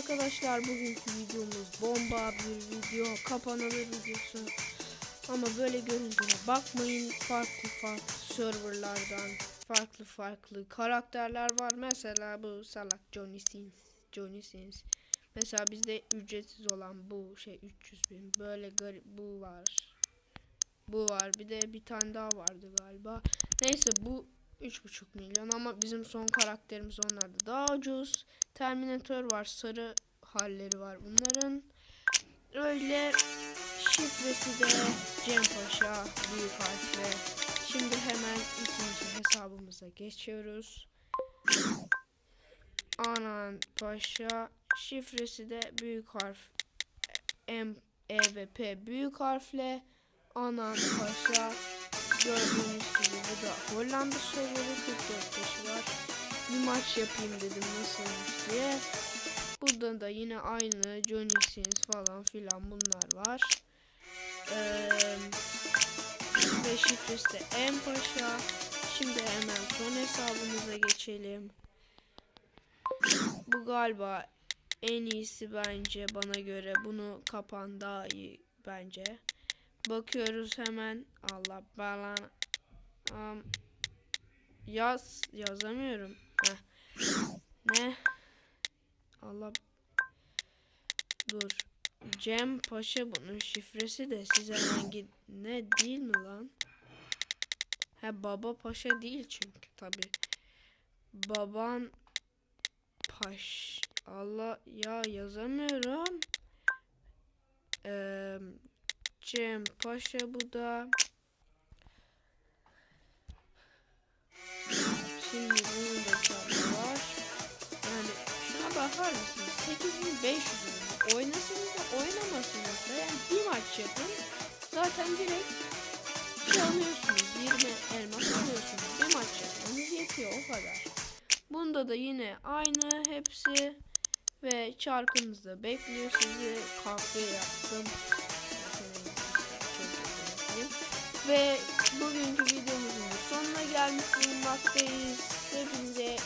arkadaşlar bugünkü videomuz bomba bir video kapanılır videosu. Ama böyle görüntüne bakmayın farklı farklı serverlardan farklı farklı karakterler var. Mesela bu salak Johnny Sins Johnny Sins. Mesela bizde ücretsiz olan bu şey 300 bin böyle garip bu var. Bu var bir de bir tane daha vardı galiba. Neyse bu 3,5 milyon ama bizim son karakterimiz onlarda daha ucuz. Terminator var, sarı halleri var bunların. Öyle şifresi de Cem Paşa büyük harfle. Şimdi hemen ikinci hesabımıza geçiyoruz. Anan Paşa şifresi de büyük harf M, E ve P büyük harfle. Anan Paşa Gördüğünüz gibi bu da Hollanda serveri 44 yaşı maç yapayım dedim nasılmış diye. Burada da yine aynı Johnny Sins falan filan bunlar var. Ee, ve şifresi de en paşa. Şimdi hemen son hesabımıza geçelim. Bu galiba en iyisi bence bana göre. Bunu kapan daha iyi bence. Bakıyoruz hemen. Allah belanı. Um, yaz yazamıyorum. Heh. Ne? Allah Dur. Cem Paşa bunun şifresi de size hangi ne değil mi lan? He baba paşa değil çünkü tabi. Baban paş. Allah ya yazamıyorum. Eee Cem Paşa bu da. Bakar mısınız? 8500 lira. Oynasanız da oynamasanız da yani bir maç yapın. Zaten direkt şey alıyorsunuz. 20 elmas alıyorsunuz. Bir maç yapmanız yetiyor o kadar. Bunda da yine aynı hepsi ve çarkınızda bekliyor sizi kahve yaptım ve bugünkü videomuzun sonuna gelmiş bulunmaktayız. Hepinize